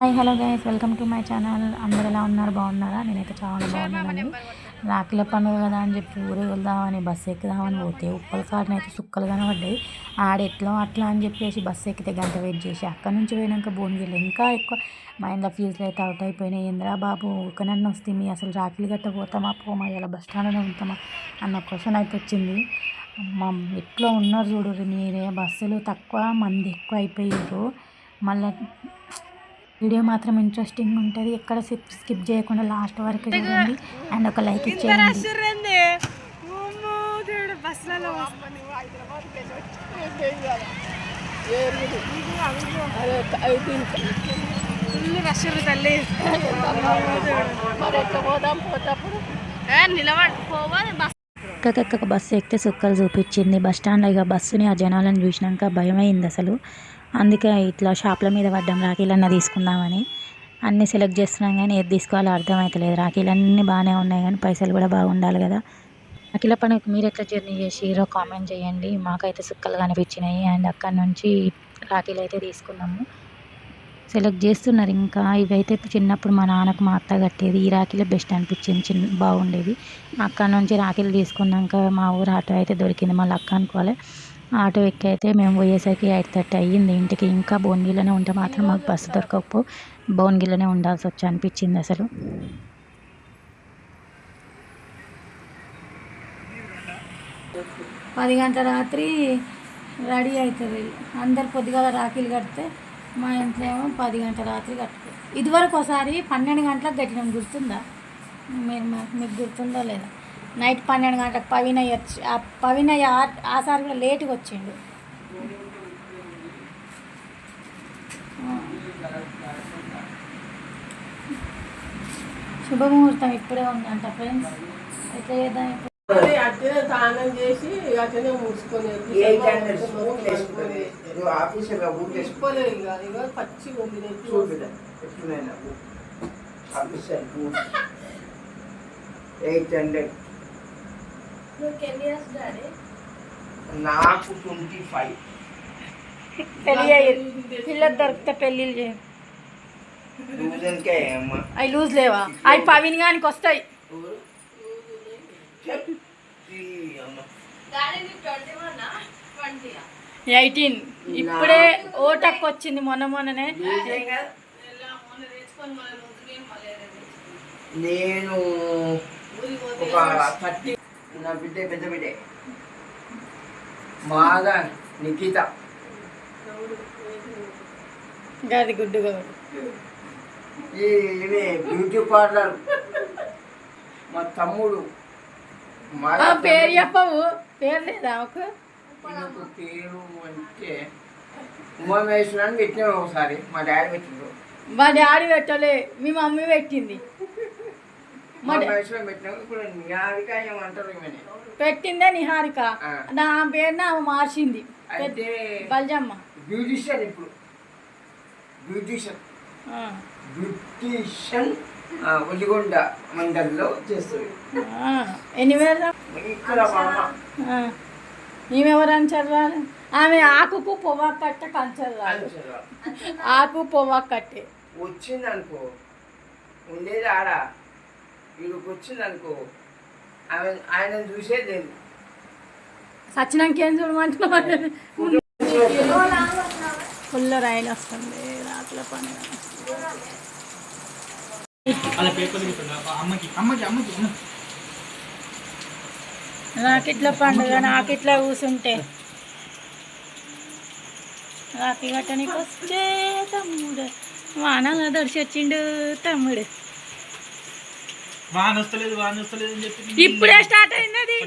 Hi hello guys welcome to my channel. అందరు ఎలా ఉన్నారు? బాగున్నారా? నేనైతే చాలా బాగున్నానండి రాఖీల పండుగ కదా అని చెప్పి ఊరు వెళ్దామని బస్సు ఎక్కుదామని పోతే ఉప్పల కాడన అయితే సుక్కలు కనబడ్డాయి. ఆడెట్లో అట్లా అని చెప్పేసి బస్సు ఎక్కితే గంట వెయిట్ చేసి అక్కడ నుంచి పోయినాక భువనగిరిలో ఇంకా ఎక్కువ మైండ్లో ఫీజులు అయితే అవుట్ అయిపోయినాయి. ఇందిరా బాబు ఒకనన్ను వస్తే మీ అసలు రాఖీలు గట్ట పోతామా పోమా ఇలా బస్ స్టాండ్లో ఉంటామా? అన్న క్వశ్చన్ అయితే వచ్చింది. మా ఎట్లా ఉన్నారు చూడు మీరే? బస్సులు తక్కువ మంది ఎక్కువ అయిపోయారు మళ్ళీ వీడియో మాత్రం ఇంట్రెస్టింగ్ ఉంటుంది. ఎక్కడ స్కిప్ చేయకుండా లాస్ట్ వరకు చూడండి. అండ్ ఒక లైక్ ఇచ్చేయండి బస్సు ఎక్కితే సుక్కలు చూపించింది. బస్ స్టాండ్లో ఇక బస్సుని ఆ జనాలను చూసినాక భయం అయింది అసలు. అందుకే ఇట్లా షాప్ల మీద పడ్డాం రాఖీలన్న తీసుకుందామని. అన్నీ సెలెక్ట్ చేస్తున్నాం కానీ ఏది తీసుకోవాలో అర్థమవుతలేదు రాఖీలు అన్నీ బాగానే ఉన్నాయి కానీ పైసలు కూడా బాగుండాలి కదా. అఖిల పండుగ మీరు ఎట్లా జర్నీ చేసిరో కామెంట్ చేయండి. మాకైతే సుక్కలు కనిపించినాయి. అండ్ అక్కడ నుంచి రాఖీలు అయితే తీసుకున్నాము. సెలెక్ట్ చేస్తున్నారు ఇంకా. ఇవైతే చిన్నప్పుడు మా నాన్నకు మా అత్త కట్టేది. ఈ రాఖీలే బెస్ట్ అనిపించింది. చిన్న బాగుండేది అక్కడ నుంచి రాఖీలు తీసుకున్నాక మా ఊరు ఆటో అయితే దొరికింది. మళ్ళీ అక్క అనుకోవాలి. ఆటో ఎక్కి అయితే మేము పోయేసరికి ఎయిట్ థర్టీ అయ్యింది. ఇంటికి ఇంకా భువనగిరిలోనే ఉంటే మాత్రం మాకు బస్సు దొరకకపో భువనగిరిలోనే ఉండాల్సి వచ్చి అనిపించింది అసలు. పది గంటల రాత్రి రెడీ అవుతుంది అందరు పొద్దుగాల రాఖీలు కడితే మా ఇంట్లో ఏమో పది గంటల రాత్రి కట్టుకో. ఇదివరకు ఒకసారి పన్నెండు గంటలకు కట్టినాం గుర్తుందా? మీరు మీకు గుర్తుందో లేదా? నైట్ పన్నెండు గంటలకు పవినయ్య వచ్చి ఆ పవినయ్య ఆ- ఆసారి కూడా లేటుగా వచ్చిండు. శుభముహూర్తం ఇప్పుడే ఉందంట ఫ్రెండ్స్. చేద్దాం అట్లనే స్నానం చేసి అట్లనే పచ్చి ఎయిట్ హండ్రెడ్ నాకు ట్వంటీ ఫైవ్. పెళ్ళి అయ్యేది పిల్లలు దొరికితే పెళ్ళిళ్ళు చేయ. అవి లూజ్ లేవా? అవి పవిన్ గానికి వస్తాయి. ఎయిటీన్. ఇప్పుడే ఓటక్ వచ్చింది మొన్న మొన్ననే. నేను ఒక థర్టీ నా బిడ్డ పెద్ద బిడ్డే. బాగా నిఖిత. గది గుడ్డు గౌడు. ఈ ఇవి బ్యూటీ పార్లర్. మా తమ్ముడు. మా పేరు చెప్పవు. పేరు లేదా ఒక నాకు పేరు అంటే ఉమామేశ్వర్ అని పెట్టినాం ఒకసారి. మా డాడీ పెట్టిండు. మా డాడీ పెట్టలే. మీ మమ్మీ పెట్టింది మా డా- ఉమామేశ్వరం పెట్టినాం ఇప్పుడు నిహారిక ఏమంటారు ఈమెని పెట్టిందే నిహారిక. నా పేరుని ఆమె మార్చింది. బల్జమ్మ. బ్యూటిషియన్ ఇప్పుడు. బ్యూటిషియన్. బ్యూటిషియన్ ఒలిగొండ మండలిలో చేస్తుంది. ఎన్ని వేలు ఇక్కడ మా అమ్మ ఆ. ఈమెవరు అంచారు రాలే ఆమె ఆకుకు పొవ్వాకు కట్ట కంచరు రాదు ఆకు పొవ్వాకు కట్టే. వచ్చింది అనుకో ఉండేది ఆడ. వీడికి వచ్చింది అనుకో ఆమె ఆయన చూసేది లేదు సచ్చినాక ఏం చూడమంటున్నావు? ఫుల్ రైలు వస్తుంది రాత్రి పని. అలా పేపర్ అమ్మకి అమ్మకి అమ్మకి అమ్మ. రాకిట్ల పండుగ నాకిట్లా కూసుంటే. రాఖీ కట్టనికి వచ్చే తమ్ముడు వానల దర్శి వచ్చిండు తమ్ముడు. ఇప్పుడే స్టార్ట్ అయింది అది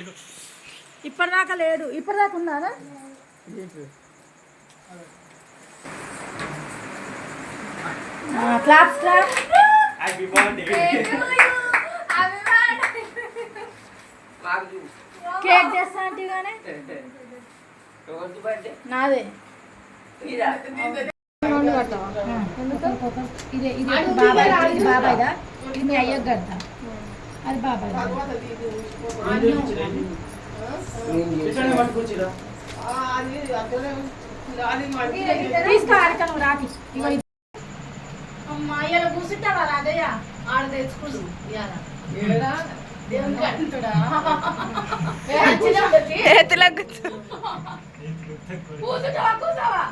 ఇప్పటిదాకా లేదు ఇప్పటిదాకా ఉన్నారా క్లాప్స్ చూసి కేక్ చేస్తా అంటే నాదే. ఇదా ఇది ఇది బాబాయ్ ఇది బాబాయ్దా ఇది మీ అయ్యకు కడతా అది బాబాయ్ నేను పట్టుకొచ్చిరా అది అట్లనే అది మంచి తీసుకో అరకను రాకి ఇగో ఇది. అమ్మ ఇలా కూర్చుంటావా రాజయ్య ఆడ తెచ్చుకుంటు ఇవాళ ఏడా దేవునికి అంటుడా ఎత్తులా కూర్చో కూర్చుంటావా కూర్చోవా?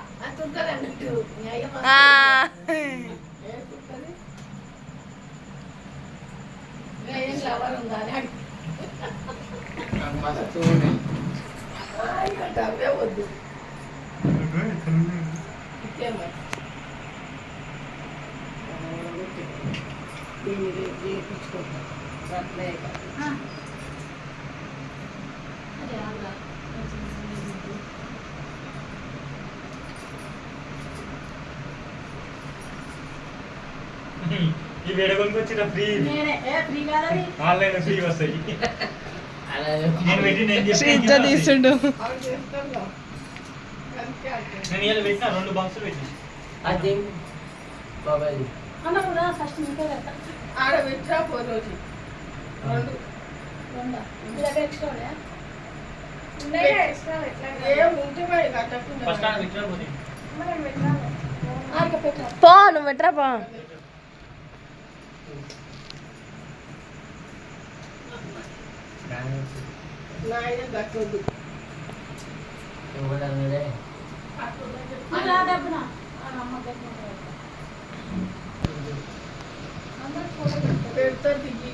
అది దీన్ని చేయించుకుంటాం అట్లే ఆ. అదే అలా. ఈ వేడగొనికి వచ్చిన ఫ్రీ ఆన్లైన్ ఫ్రీ వస్తాయి. అలా నేను పెట్టి నేను చెప్పి శ్రీజ తీసుండు నేను ఇలా పెట్టిన రెండు బాక్సులు పెట్టిన. అది బాబాయ్. ఆడ పెట్టా రోజు రెండు. రెండా. ఎక్స్ట్రా ఉన్నాయా పెట్టిన పో నువ్వు పెట్టరా పో. నాయన కట్టొద్దు ఎవడన్నాడే అది రాదబ్బున అమ్మ పెట్టిన అందరికి ఫోటో పెడతా పెడతా దిగి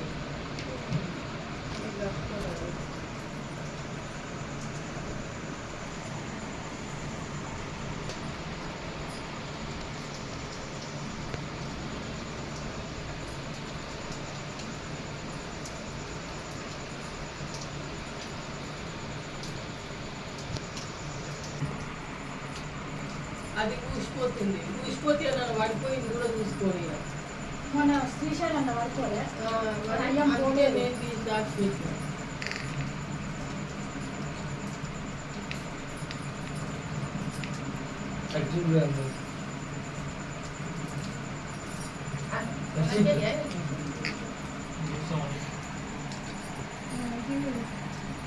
అది కూసిపోతుంది కూసిపోతే నన్ను పడిపోయింది కూడా చూసుకోని మన శ్రీశైలం అందుకే పోలేదు. నేను తీసి దాచిపెట్టిన.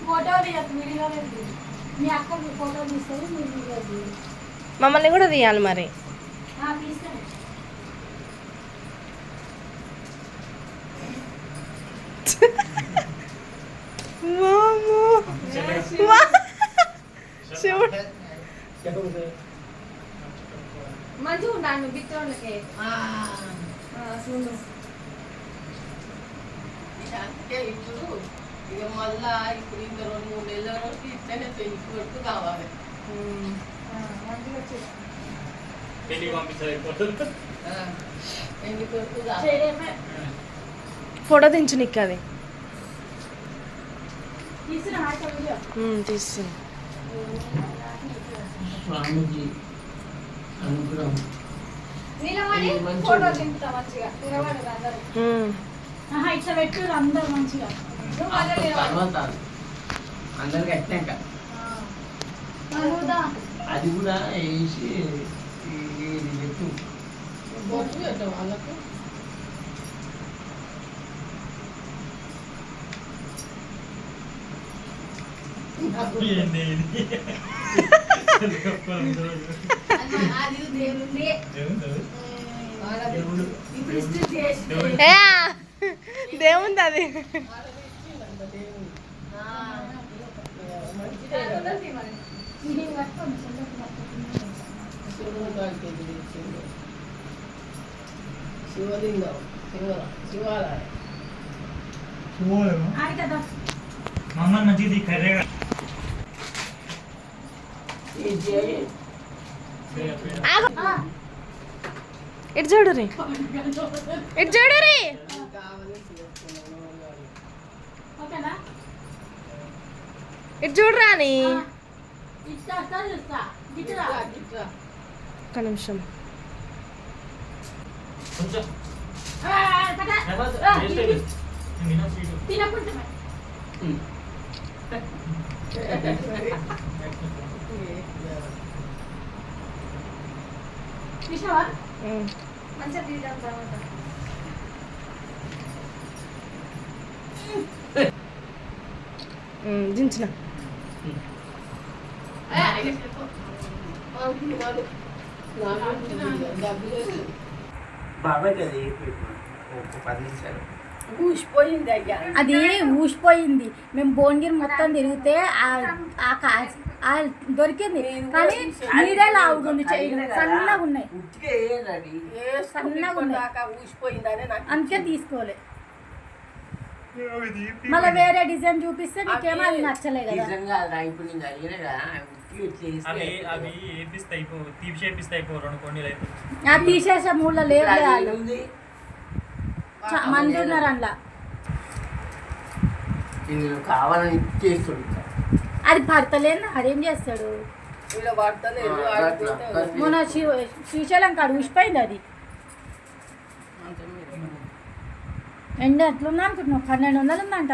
ఫోటో తీయకు వీడియో లేదు మీ అక్కకి ఫోటో తీస్తుంది మీరు వీడియో తీయాలి మమ్మల్ని కూడా తీయాలి మరి. మంచిగా ఉండాలి బిత్తోళ్ళకి చూడు. అందుకే ఇప్పుడు ఇక మళ్ళా ఇప్పుడు ఇంకా రెండు మూడు నెలల వరకు ఇట్లనే పెళ్ళి కొడుకు కావాలి. పంపించాలి ఫోటో దించు నీకు అది. స్వామిజీ అనుగ్రహం. ఇది మంచిగా ఫోటో ఉంది. దింపుతా మంచిగా. నిలబడరు అందరూ. ఉమ్. ఆహా, ఇట్లా పెట్టు అందరు మంచిగా. అందరికి. అది కూడా వేసి ఇది పెట్టు. వాళ్ళకు? అది దేవుంది ఏముంది? వాళ్ళది ఇప్పుడు ఇస్త్రీ చేసి దేవుడు. ఏ దేవుంది అది ఇచ్చిండంట దేవుడు. ఆ. మంచిదే కదా. ఇది పట్టుకోండి, సుందరికి పట్టుకోండి. శివుడు గారికి ఇది ఇచ్చిండు. శివలింగం శివ శివాలయం చూడలేమా? ఆడి కదా మా అమ్మ మంచిది కర్రేగా ఇది చేయి. ఆగు. ఆ. ఇటు చూడు రీ ఇటు చూడు రీ కావాలని చేసుకున్నాను ఓకేనా ఇటు చూడు రాని ఒక్క నిమిషం. మంచిగా తీద్దాం తర్వాత. దించిన. ఊసిపోయింది అయ్యా అది ఊసిపోయింది. మేము భువనగిరి మొత్తం తిరిగితే ఆ- ఆ దొరికింది. కానీ మీరే లావుగుంది సన్నగా ఉన్నాయి. సన్నగా ఉన్నాయి. అందుకే తీసుకోలే. మళ్ళీ వేరే డిజైన్ చూపిస్తే నీకేమో అది నచ్చలేదు అవి అవి ఏపిస్తాయి రెండు అయితే ఆ తీసేసే మూల మంది ఉన్నారు అందులో. ఇందులో కావాలని అది పడతలేదు? అదేం చేస్తాడు. మొన్న శ్రీ- శ్రీశైలం కాడ ఊసిపోయింది అది. ఎండ ఎట్లుంది అనుకుంటున్నావు? పన్నెండు వందలు ఉందంట.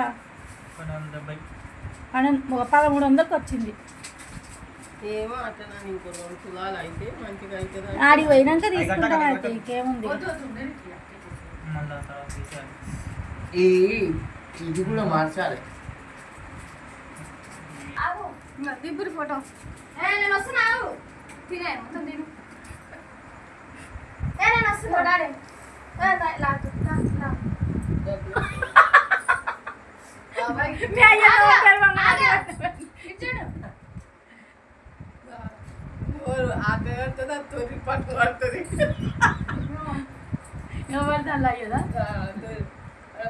పన్నెండు డెబ్బై. పన్నెండు ఒక పదమూడు వందలకు వచ్చింది ఏమో అట్లా ఇంకో రెండు తులాలు అయితే మంచిగా అవుతుంది ఆడికి పోయినాక తీసుకుంటాం అయితే ఇంకేముంది? ఈ ఇది కూడా మార్చాలి. దిబ్బురి ఫోటో. ఏ నేను వస్తున్నా ఆగు. తినే మొత్తం తిను. ఏ నేను వస్తున్నా డాడీ. ఏ, ఆకలి పడుతుంది అది తొలి పట్టు పడుతుంది. ఎవరిది అలా కదా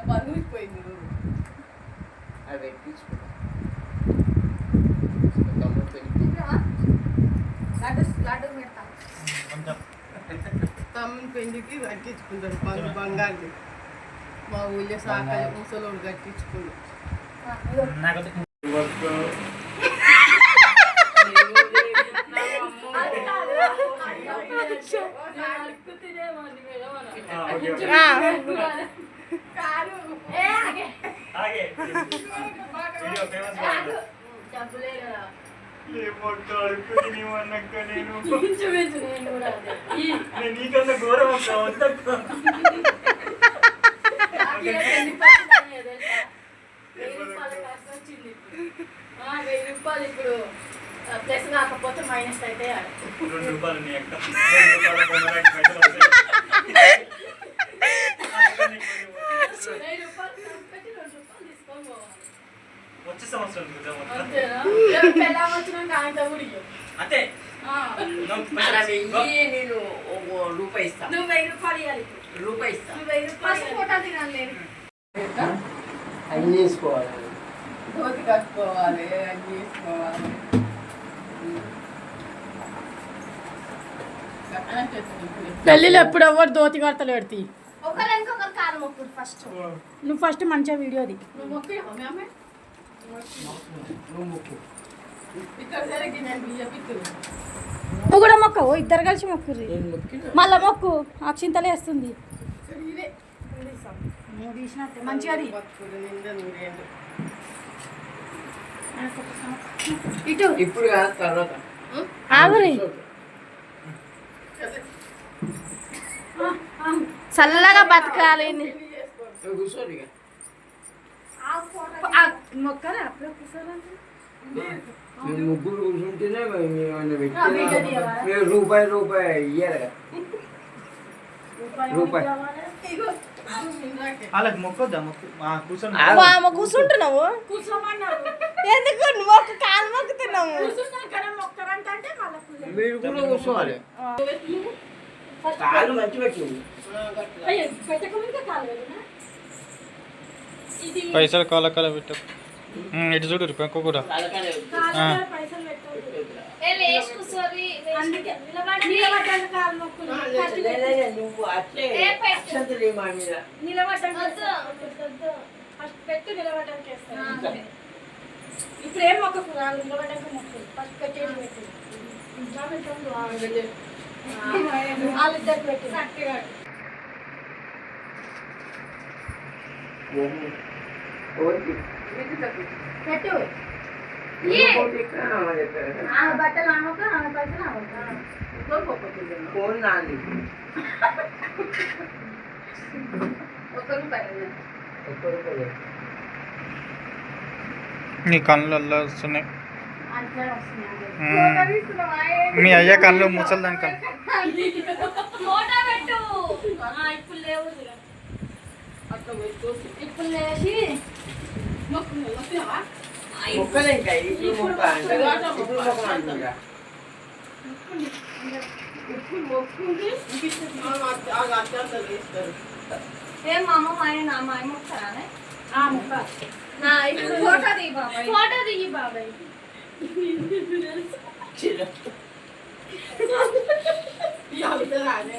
పన్ను ఊసిపోయింది అది కొంచెం. తమ్ముని పెళ్ళికి కట్టించుకుంటారు పన్ను బంగారు మా ఊళ్ళో సాకలి ముసలోడు కట్టించుకుంటారు నాకు ఏ ఆగే ఆగే వీడియో ఫేమస్ నేను. నీకన్నా ఘోరం అక్క వద్దక్క వెయ్యి రూపాయలు ఇప్పుడు. ప్లస్ కాకపోతే మైనస్ అయితే రెండు రూపాయలు నీ అక్క. రెండు రూపాయల పొందడానికి పైసలు వస్తాయి. వెయ్యి రూపాయలు పెట్టి రెండు రూపాయలు తీసుకొని పోవాలి వచ్చే సంవత్సరం. అంతే నేను రూపాయి ఇస్తా. నువ్వు వెయ్యి రూపాయలు ఇవ్వాలి రూపాయి ఇస్తా. నువ్వు వెయ్యి రూపాయలు. ఫోటో తినాలి అన్ని ధోతి కట్టుకోవాలి అన్ని చేస్తుంది పెళ్ళిలో ఎప్పుడు ఎవరు దోతి కడతలు పెడతాయి ఒకరు ఇంకొకరు కాలు మొక్కురు ఫస్ట్. నువ్వు ఫస్ట్ మంచిగా వీడియోది నువ్వు ముక్కు. కూడా మొక్కవు ఇద్దరు కలిసి మొక్కుర్రి. ముక్కిన మళ్ళా మొక్కు. అక్షింతలే వేస్తుంది. ఇదే నువ్వు తీసినట్టే. మంచిగా ఇటు. ఇప్పుడు తర్వాత. ఆగురి. చల్లగా బతకాలి. కూర్చోరు మొక్కరా కూర్చోవాలంటే మేము ముగ్గురు కూర్చుంటేనే మేము రూపాయి రూపాయి ఇయ్యాలి కదా. రూపాయి. వాళ్ళకి మొక్కొద్దా. ఆమె కూర్చుంటున్నావు? కూర్చోమన్నావు ఎందుకు? నువ్వు ఒక కాలు మొక్కుతున్నావు. మీరు కూడా కూర్చోవాలి. కాళ్ళు మంచి పెట్టింది. కాలు పైసలు కాల కాల పెట్టు ఇటు చూడు పెంకు కూడా. ఇప్పుడు ఏం మొక్కకు రాదు నిలబడ్డాక మొక్కు ఫస్ట్ పెట్టేది పెట్టు. వాళ్ళిద్దరు పెట్టు. ఓకే. పెట్టు. ఇక్కడ ఆమె చెప్పారు. ఆమె బట్టలు ఆమెక ఆమె పైసలు ఆమెక ఫోన్ నాది. ఒక్క రూపాయి ఒక్క రూపాయి నీ కళ్ళు వస్తున్నాయి. మీ అయ్య కళ్ళు ముసలిదాని కళ్ళు ఇప్పుడు లేచి మొక్కలు ఇంకా ఇప్పుడు మొక్క అంటే ఇప్పుడు మొక్క అంటుందా ఏం ఆయన మా నా ఇప్పుడు ఫోటో దిగి బాబాయ్ ఫోటో దిగి బాబాయ్ అందరూ అనే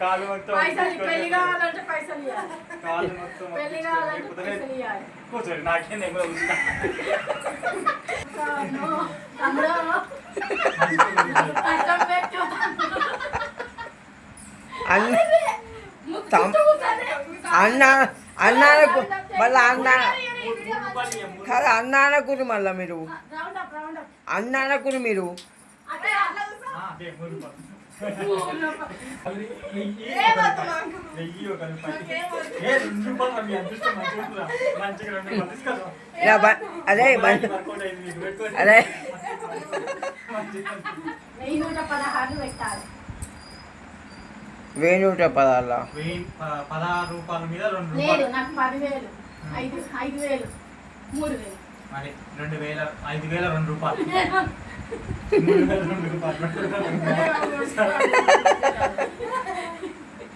కాలు మొత్తం పైసలు పెళ్ళి కావాలంటే పైసలు ఇవ్వాలి కాలు మొత్తం పెళ్ళి కావాలంటే పైసలు ఇవ్వాలి కూర్చోండి నాకేం నేను కూడా పెట్టు. అన్న తమ్- అన్న అన్నానకు మళ్ళీ అన్న. కాదు అన్నానకురు మళ్ళీ మీరు. అన్నానకురు మీరు. అదే అదే, వెయ్యి నూట పదాల పదహారు రూపాయల మీద రెండు లేదు రూపాయలు నాకు పదివేలు. ఐదు ఐదు వేలు. మూడు వేలు. మరి రెండు వేల ఐదు వేల రెండు రూపాయలు. మూడు వేల రెండు రూపాయలు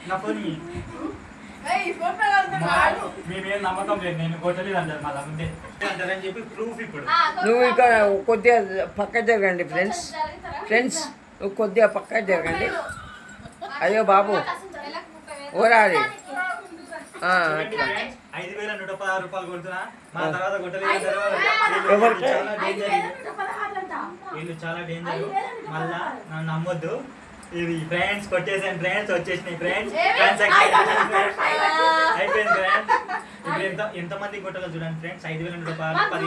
నా పోనీ మేమేం నమ్మకం లేదు నేను కొట్టలేదు అంటారు మళ్ళీ ముందే అంటారని చెప్పి ప్రూఫ్ ఇప్పుడు నువ్వు ఇక్కడ కొద్దిగా పక్క జరగండి. ఫ్రెండ్స్ ఫ్రెండ్స్ నువ్వు కొద్దిగా పక్క జరగండి అయ్యో బాబు ఓరాలి ఆ, అట్లా ఐదు వేల నూట పదహారు రూపాయలు కొడుతున్నా. మా తర్వాత కొట్టలేదు చాలా డేంజర్ వీళ్ళు. చాలా డేంజర్ మళ్ళా నన్ను నమ్మొద్దు. ఇది ఫ్రెండ్స్ కొట్టేసాను. ఫ్రెండ్స్ వచ్చేసినాయి. ఫ్రెండ్స్ అయిపోయింది ఫ్రెండ్స్ ఇప్పుడు ఎంత ఎంత మంది కొట్టాలో చూడండి ఫ్రెండ్స్ ఐదు వేల నూట పదహారు పది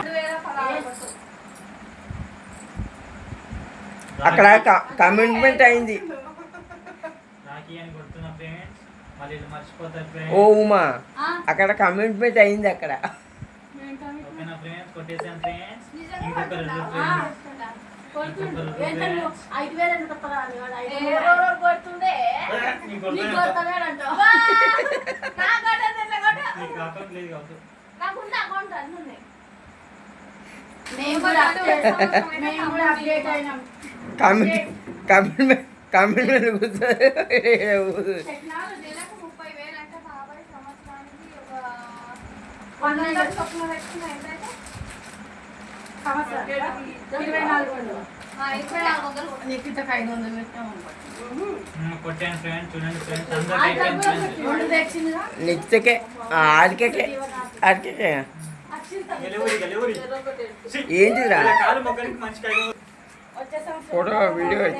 అక్కడ కమిట్మెంట్ అయింది. రాఖీ అని కొడుతున్నా ఫ్రెండ్స్ మళ్ళీ వీళ్ళు మర్చిపోతారు ఓ ఫ్రెండ్స్. ఉమా అక్కడ కమిట్మెంట్ అయింది అక్కడ. కమిట్మెంట్ కమిట్మెంట్ నెలకు ముప్పై వేలు అంటే బాబాయ్ సంవత్సరానికి ఒక పన్నెండు చొప్పున పెట్టుకున్నా ఎంతైతే సంవత్సరం ఇరవై నాలుగు వందలు. నీకు ఇంతకు ఐదు పెట్టాము కొట్టాను ఫ్రెండ్స్ చూడండి ఫ్రెండ్స్ తెచ్చిందిగా? నిత్యకే ఆడికే ఆడికే కాలు మొక్కనికి మంచి కాయ ఫోటో వీడియో అయితే.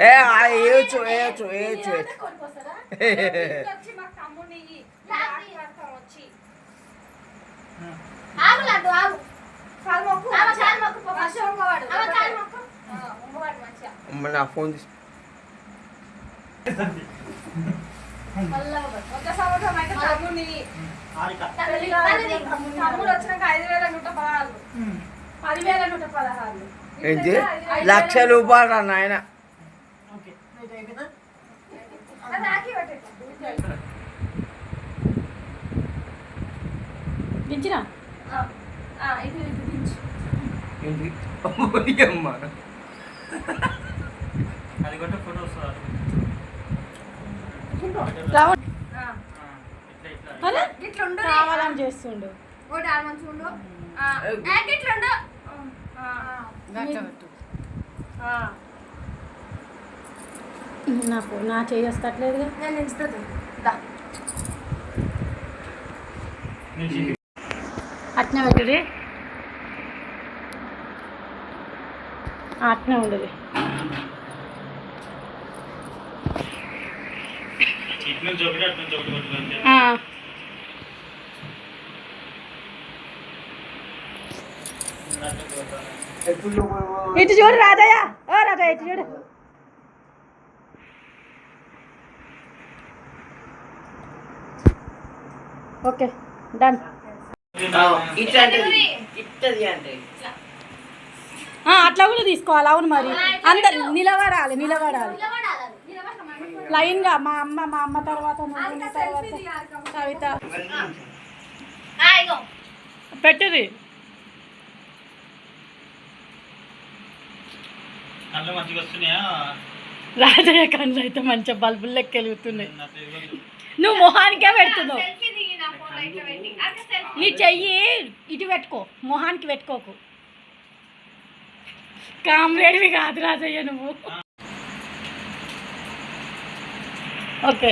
ఏ అమ్మవాడు మంచిగా అమ్మ నా ఫోన్ తీసి. సంవత్సరం అయితే తమ్ముడు వచ్చినాక ఐదు వేల నూట పదహారు పదివేల నూట పదహారు ఏంటి లక్ష రూపాయలు రా నాయన ఓకే. అది రాఖీ పెట్టేట్టు. దించిరా ఆ, ఆ, ఇది ఇది దించు. ఏంటి? అమ్మ అది కొట్ట ఫోటో వస్తుంది రౌండ్ ఆ, ఇట్లా ఇట్లా అలా ఇట్లా ఉండు. కావాలని చేస్తుండు. ఇట్లా. నాకు నా వస్తట్లేదుగా. నేను ఎంచుతుంది దా. నేను చెప్పి అట్నే పెట్టుది అట్నే ఉండదు. ఇటు నుంచి ఒకటి అటు నుంచి ఒకటి కొట్టుకుంటే ఆ. ఎప్పుడు ఇటు చూడు రాజయ్య ఓ రాజయ్య ఇటు చూడు. Okay done. అట్లా కూడా తీసుకోవాలి అవును మరి. అందరు నిలబడాలి నిలబడాలి. లైన్గా మా అమ్మ మా అమ్మ తర్వాత తర్వాత. కవిత పెట్టుది. కళ్ళు మంచిగా వస్తున్నాయా? రాజయ్య కళ్ళు అయితే మంచిగా బల్బులు లెక్క వెలుగుతున్నాయి నువ్వు మొహానికే పెడుతున్నావు. నీ చెయ్యి ఇటు పెట్టుకో మొహానికి పెట్టుకోకు. కామ్రేడ్వి కాదు రాజయ్య నువ్వు. ఓకే.